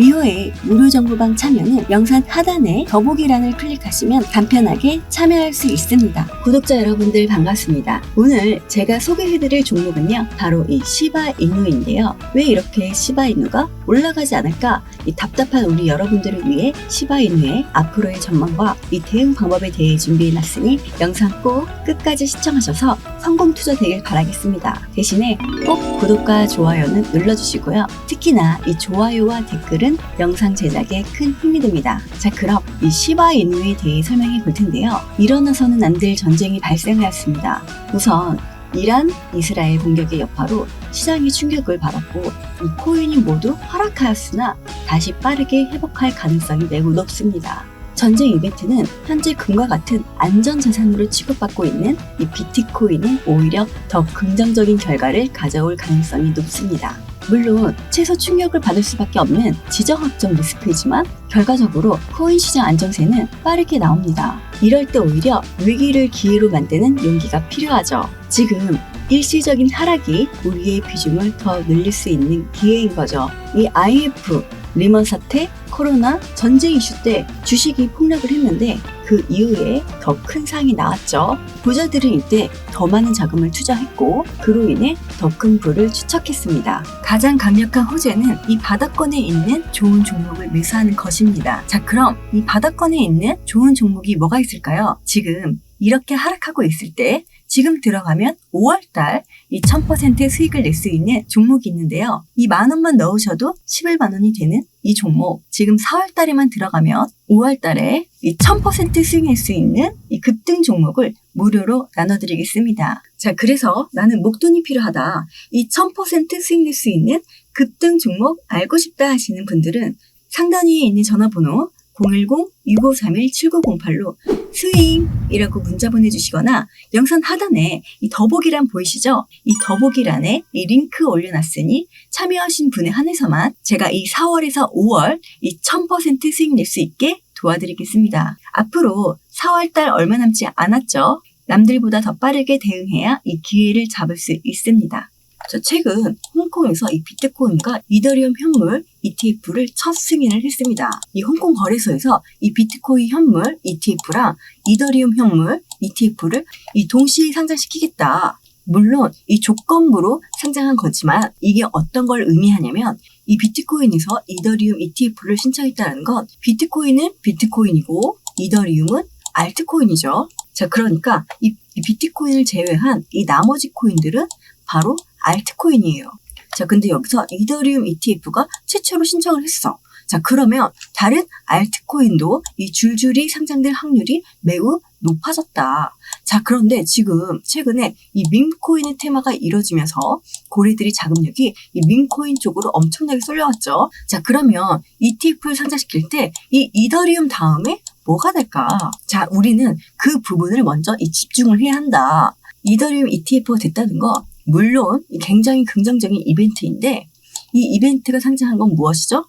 미호의 무료 정보방 참여는 영상 하단에 더보기란을 클릭하시면 간편하게 참여할 수 있습니다. 구독자 여러분들 반갑습니다. 오늘 제가 소개해드릴 종목은요, 바로 이 시바 이누인데요. 왜 이렇게 시바 이누가 올라가지 않을까? 이 답답한 우리 여러분들을 위해 시바 이누의 앞으로의 전망과 이 대응 방법에 대해 준비해놨으니 영상 꼭 끝까지 시청하셔서 성공 투자 되길 바라겠습니다. 대신에 꼭 구독과 좋아요는 눌러주시고요. 특히나 이 좋아요와 댓글은 영상 제작에 큰 힘이 됩니다. 자, 그럼 이 시바 이누에 대해 설명해 볼 텐데요. 일어나서는 안 될 전쟁이 발생하였습니다. 우선 이란, 이스라엘 공격의 여파로 시장이 충격을 받았고 이 코인이 모두 하락하였으나 다시 빠르게 회복할 가능성이 매우 높습니다. 전쟁 이벤트는 현재 금과 같은 안전자산으로 취급받고 있는 이 비트코인은 오히려 더 긍정적인 결과를 가져올 가능성이 높습니다. 물론 최소 충격을 받을 수밖에 없는 지정학적 리스크이지만 결과적으로 코인 시장 안정세는 빠르게 나옵니다. 이럴 때 오히려 위기를 기회로 만드는 용기가 필요하죠. 지금 일시적인 하락이 우리의 비중을 더 늘릴 수 있는 기회인 거죠. 이 IF, 리먼 사태, 코로나, 전쟁 이슈 때 주식이 폭락을 했는데 그 이후에 더 큰 상이 나왔죠. 부자들은 이때 더 많은 자금을 투자했고 그로 인해 더 큰 부를 추적했습니다. 가장 강력한 호재는 이 바닥권에 있는 좋은 종목을 매수하는 것입니다. 자, 그럼 이 바닥권에 있는 좋은 종목이 뭐가 있을까요? 지금 이렇게 하락하고 있을 때 지금 들어가면 5월달 이 1000% 수익을 낼 수 있는 종목이 있는데요. 이 만 원만 넣으셔도 11만 원이 되는 이 종목 지금 4월달에만 들어가면 5월달에 이 1000% 수익 낼 수 있는 이 급등 종목을 무료로 나눠드리겠습니다. 자, 그래서 나는 목돈이 필요하다. 이 1000% 수익 낼 수 있는 급등 종목 알고 싶다 하시는 분들은 상단 위에 있는 전화번호 010-6531-7908로 스윙이라고 문자 보내주시거나 영상 하단에 이 더보기란 보이시죠? 이 더보기란에 이 링크 올려놨으니 참여하신 분에 한해서만 제가 이 4월에서 5월 이 1000% 수익 낼 수 있게 도와드리겠습니다. 앞으로 4월달 얼마 남지 않았죠? 남들보다 더 빠르게 대응해야 이 기회를 잡을 수 있습니다. 저 최근 홍콩에서 이 비트코인과 이더리움 현물 ETF를 첫 승인을 했습니다. 이 홍콩 거래소에서 이 비트코인 현물 ETF랑 이더리움 현물 ETF를 이 동시에 상장시키겠다. 물론 이 조건부로 상장한 거지만 이게 어떤 걸 의미하냐면 이 비트코인에서 이더리움 ETF를 신청했다는 건 비트코인은 비트코인이고 이더리움은 알트코인이죠. 자, 그러니까 이, 이 비트코인을 제외한 이 나머지 코인들은 바로 알트코인이에요. 자, 근데 여기서 이더리움 ETF가 최초로 신청을 했어. 자, 그러면 다른 알트코인도 이 줄줄이 상장될 확률이 매우 높아졌다. 자, 그런데 지금 최근에 이 밈코인의 테마가 이뤄지면서 고래들이 자금력이 이 밈코인 쪽으로 엄청나게 쏠려왔죠. 자, 그러면 ETF를 상장시킬 때 이 이더리움 다음에 뭐가 될까? 자, 우리는 그 부분을 먼저 이 집중을 해야 한다. 이더리움 ETF가 됐다는 거 물론 굉장히 긍정적인 이벤트인데 이 이벤트가 상징한 건 무엇이죠?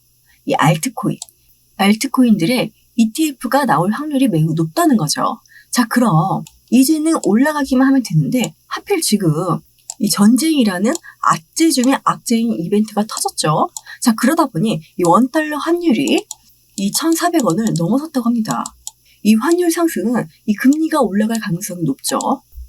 이 알트코인. 알트코인들의 ETF가 나올 확률이 매우 높다는 거죠. 자, 그럼 이제는 올라가기만 하면 되는데 하필 지금 이 전쟁이라는 악재 중에 악재인 이벤트가 터졌죠. 자, 그러다 보니 이 원달러 환율이 이 1,400원을 넘어섰다고 합니다. 이 환율 상승은 이 금리가 올라갈 가능성이 높죠.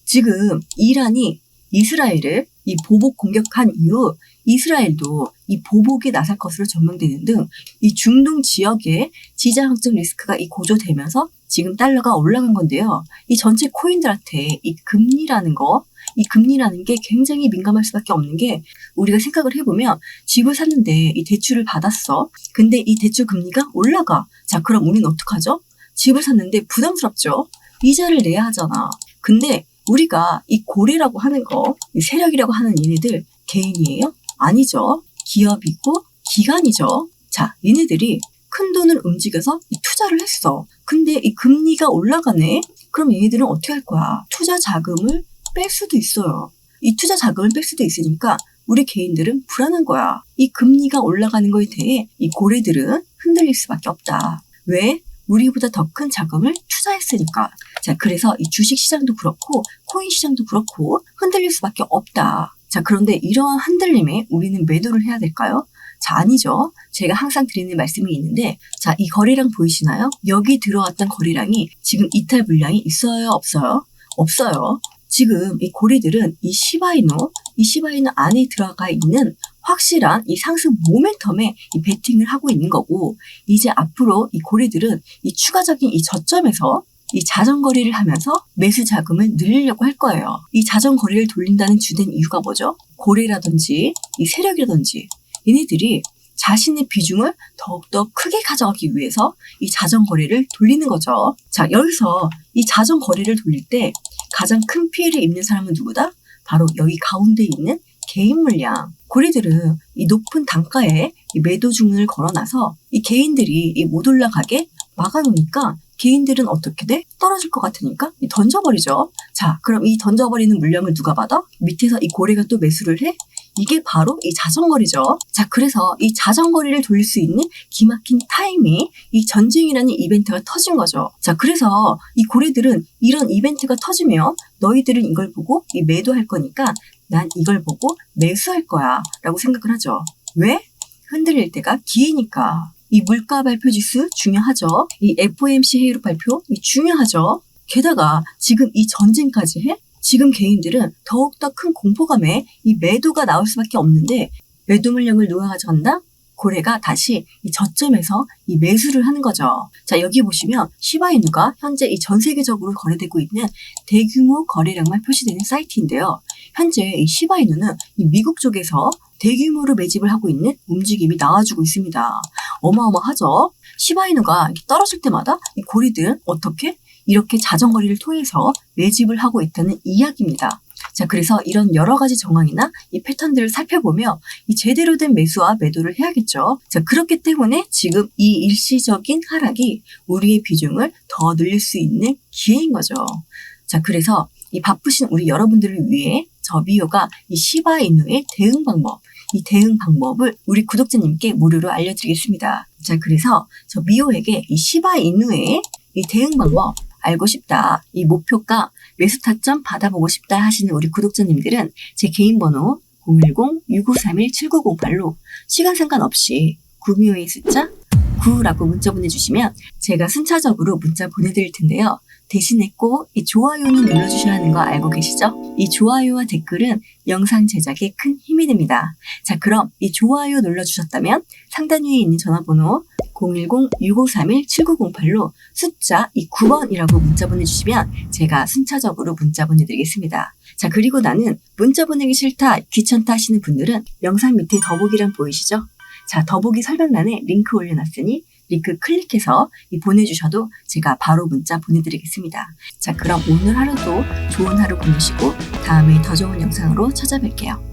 지금 이란이 이스라엘을 이 보복 공격한 이후 이스라엘도 이 보복에 나설 것으로 전망되는 등 이 중동 지역의 지정학적 리스크가 이 고조되면서 지금 달러가 올라간 건데요. 이 전체 코인들한테 이 금리라는 거, 이 금리라는 게 굉장히 민감할 수밖에 없는 게 우리가 생각을 해보면 집을 샀는데 이 대출을 받았어. 근데 이 대출 금리가 올라가. 자, 그럼 우리는 어떡하죠? 집을 샀는데 부담스럽죠? 이자를 내야 하잖아. 근데 우리가 이 고래라고 하는 거, 이 세력이라고 하는 얘네들 개인이에요? 아니죠. 기업이고 기관이죠. 자, 얘네들이 큰 돈을 움직여서 이 투자를 했어. 근데 이 금리가 올라가네? 그럼 얘네들은 어떻게 할 거야? 투자 자금을 뺄 수도 있어요. 이 투자 자금을 뺄 수도 있으니까 우리 개인들은 불안한 거야. 이 금리가 올라가는 거에 대해 이 고래들은 흔들릴 수밖에 없다. 왜? 우리보다 더 큰 자금을 투자했으니까. 자, 그래서 이 주식 시장도 그렇고 코인 시장도 그렇고 흔들릴 수밖에 없다. 자, 그런데 이러한 흔들림에 우리는 매도를 해야 될까요? 자, 아니죠. 제가 항상 드리는 말씀이 있는데, 자, 이 거래량 보이시나요? 여기 들어왔던 거래량이 지금 이탈 물량이 있어요, 없어요? 없어요. 지금 이 고리들은 이 시바이누, 이 시바이누 안에 들어가 있는 확실한 이 상승 모멘텀에 이 베팅을 하고 있는 거고, 이제 앞으로 이 고리들은 이 추가적인 이 저점에서 이 자전거리를 하면서 매수 자금을 늘리려고 할 거예요. 이 자전거리를 돌린다는 주된 이유가 뭐죠? 고래라든지 이 세력이라든지 얘네들이 자신의 비중을 더욱더 크게 가져가기 위해서 이 자전거리를 돌리는 거죠. 자, 여기서 이 자전거리를 돌릴 때 가장 큰 피해를 입는 사람은 누구다? 바로 여기 가운데 있는 개인 물량. 고래들은 이 높은 단가에 이 매도 주문을 걸어놔서 이 개인들이 이 못 올라가게 막아놓으니까 개인들은 어떻게 돼? 떨어질 것 같으니까 이 던져버리죠. 자, 그럼 이 던져버리는 물량을 누가 받아? 밑에서 이 고래가 또 매수를 해? 이게 바로 이 자전거리죠. 자, 그래서 이 자전거리를 돌릴 수 있는 기막힌 타임이 이 전쟁이라는 이벤트가 터진 거죠. 자, 그래서 이 고래들은 이런 이벤트가 터지면 너희들은 이걸 보고 이 매도할 거니까 난 이걸 보고 매수할 거야 라고 생각을 하죠. 왜? 흔들릴 때가 기회니까. 이 물가 발표 지수 중요하죠. 이 FOMC 회의록 발표 이 중요하죠. 게다가 지금 이 전쟁까지 해? 지금 개인들은 더욱더 큰 공포감에 이 매도가 나올 수밖에 없는데 매도 물량을 누가 가져간다? 고래가 다시 이 저점에서 이 매수를 하는 거죠. 자, 여기 보시면 시바이누가 현재 이 전 세계적으로 거래되고 있는 대규모 거래량만 표시되는 사이트인데요. 현재 이 시바이누는 이 미국 쪽에서 대규모로 매집을 하고 있는 움직임이 나와주고 있습니다. 어마어마하죠? 시바이누가 떨어질 때마다 이 고리들은 어떻게? 이렇게 자전거리를 통해서 매집을 하고 있다는 이야기입니다. 자, 그래서 이런 여러 가지 정황이나 이 패턴들을 살펴보며 이 제대로 된 매수와 매도를 해야겠죠. 자, 그렇기 때문에 지금 이 일시적인 하락이 우리의 비중을 더 늘릴 수 있는 기회인 거죠. 자, 그래서 이 바쁘신 우리 여러분들을 위해 저 미호가 이 시바이누의 대응 방법, 이 대응 방법을 우리 구독자님께 무료로 알려드리겠습니다. 자, 그래서 저 미호에게 이 시바이누의 이 대응 방법 알고 싶다. 이 목표가 매수 타점 받아보고 싶다 하시는 우리 구독자님들은 제 개인 번호 010-6531-7908로 시간 상관없이 구미호의 숫자 9라고 문자 보내주시면 제가 순차적으로 문자 보내드릴 텐데요. 대신에 꼭 이 좋아요는 눌러주셔야 하는 거 알고 계시죠? 이 좋아요와 댓글은 영상 제작에 큰 힘이 됩니다. 자, 그럼 이 좋아요 눌러주셨다면 상단 위에 있는 전화번호 010-6531-7908로 숫자 이 9번이라고 문자 보내주시면 제가 순차적으로 문자 보내드리겠습니다. 자, 그리고 나는 문자 보내기 싫다, 귀찮다 하시는 분들은 영상 밑에 더보기란 보이시죠? 자, 더보기 설명란에 링크 올려놨으니 링크 클릭해서 이 보내주셔도 제가 바로 문자 보내드리겠습니다. 자, 그럼 오늘 하루도 좋은 하루 보내시고 다음에 더 좋은 영상으로 찾아뵐게요.